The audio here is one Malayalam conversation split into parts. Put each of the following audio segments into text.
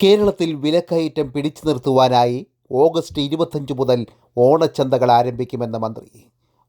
കേരളത്തിൽ വിലക്കയറ്റം പിടിച്ചു നിർത്തുവാനായി ഓഗസ്റ്റ് ഇരുപത്തഞ്ച് മുതൽ ഓണച്ചന്തകൾ ആരംഭിക്കുമെന്ന് മന്ത്രി.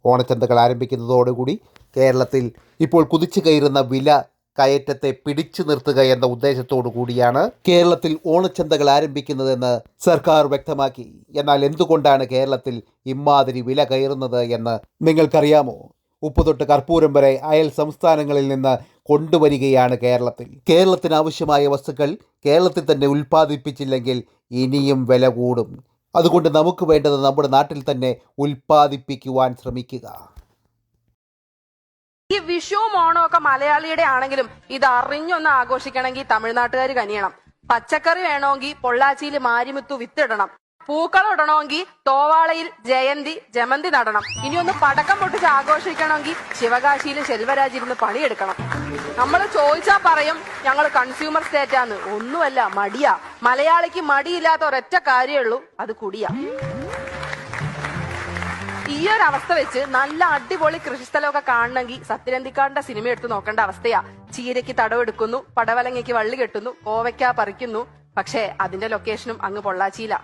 ഓണച്ചന്തകൾ ആരംഭിക്കുന്നതോടുകൂടി കേരളത്തിൽ ഇപ്പോൾ കുതിച്ചു കയറുന്ന വില കയറ്റത്തെ പിടിച്ചു നിർത്തുക എന്ന ഉദ്ദേശത്തോടു കൂടിയാണ് കേരളത്തിൽ ഓണച്ചന്തകൾ ആരംഭിക്കുന്നതെന്ന് സർക്കാർ വ്യക്തമാക്കി. എന്നാൽ എന്തുകൊണ്ടാണ് കേരളത്തിൽ ഇമാതിരി വില കയറുന്നത് എന്ന് നിങ്ങൾക്കറിയാമോ? ഉപ്പ് തൊട്ട് കർപ്പൂരം വരെ അയൽ സംസ്ഥാനങ്ങളിൽ നിന്ന് കൊണ്ടുവരികയാണ് കേരളത്തിൽ. കേരളത്തിന് ആവശ്യമായ വസ്തുക്കൾ കേരളത്തിൽ തന്നെ ഉൽപ്പാദിപ്പിച്ചില്ലെങ്കിൽ ഇനിയും വില കൂടും. അതുകൊണ്ട് നമുക്ക് വേണ്ടത് നമ്മുടെ നാട്ടിൽ തന്നെ ഉൽപ്പാദിപ്പിക്കുവാൻ ശ്രമിക്കുക. ഈ വിഷുവും ഓണവും ഒക്കെ മലയാളിയുടെ ആണെങ്കിലും ഇത് അറിഞ്ഞൊന്ന് ആഘോഷിക്കണമെങ്കിൽ തമിഴ്നാട്ടുകാർ കനിയണം. പച്ചക്കറി വേണമെങ്കിൽ പൊള്ളാച്ചിയിൽ മാരിമുത്തു വിത്തിടണം. പൂക്കളം ഇടണമെങ്കിൽ തോവാളയിൽ ജയന്തി ജമന്തി നടണം. ഇനി ഒന്ന് പടക്കം പൊട്ടിച്ച് ആഘോഷിക്കണമെങ്കിൽ ശിവകാശിയിൽ ശെൽവരാജ് ഇരുന്ന് പണിയെടുക്കണം. നമ്മൾ ചോദിച്ചാൽ പറയും ഞങ്ങൾ കൺസ്യൂമർ സ്റ്റേറ്റാന്ന് ഒന്നുമല്ല മടിയാ. മലയാളിക്ക് മടിയില്ലാത്ത ഒരൊറ്റ കാര്യമേ ഉള്ളൂ അത് കുടിയാ. ഈ ഒരു അവസ്ഥ വെച്ച് നല്ല അടിപൊളി കൃഷിസ്ഥലമൊക്കെ കാണണമെങ്കിൽ സത്യനന്ദിക്കാടിന്റെ സിനിമ എടുത്ത് നോക്കേണ്ട അവസ്ഥയാ. ചീരയ്ക്ക് തടവെടുക്കുന്നു പടവലങ്ങയ്ക്ക് വള്ളി കെട്ടുന്നു കോവയ്ക്ക പറിക്കുന്നു. പക്ഷേ അതിന്റെ ലൊക്കേഷനും അങ്ങ് പൊള്ളാച്ചിയില.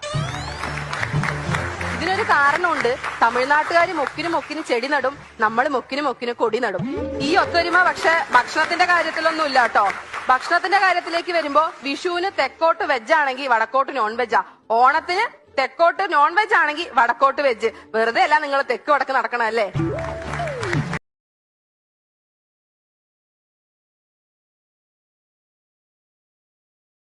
ഇതിനൊരു കാരണമുണ്ട്. തമിഴ്നാട്ടുകാർ മൊക്കിനും മൊക്കിന് ചെടി നടും. നമ്മൾ മൊക്കിന് മൊക്കിന് കൊടി നടും. ഈ ഒത്തൊരുമ പക്ഷെ ഭക്ഷണത്തിന്റെ കാര്യത്തിലൊന്നും ഇല്ല കേട്ടോ. ഭക്ഷണത്തിന്റെ കാര്യത്തിലേക്ക് വരുമ്പോ വിഷുവിന് തെക്കോട്ട് വെജ് ആണെങ്കിൽ വടക്കോട്ട് നോൺ വെജാ ഓണത്തിന് തെക്കോട്ട് നോൺ വെജ് ആണെങ്കിൽ വടക്കോട്ട് വെജ് വെറുതെ അല്ല നിങ്ങൾ തെക്ക് വടക്ക് നടക്കണല്ലേ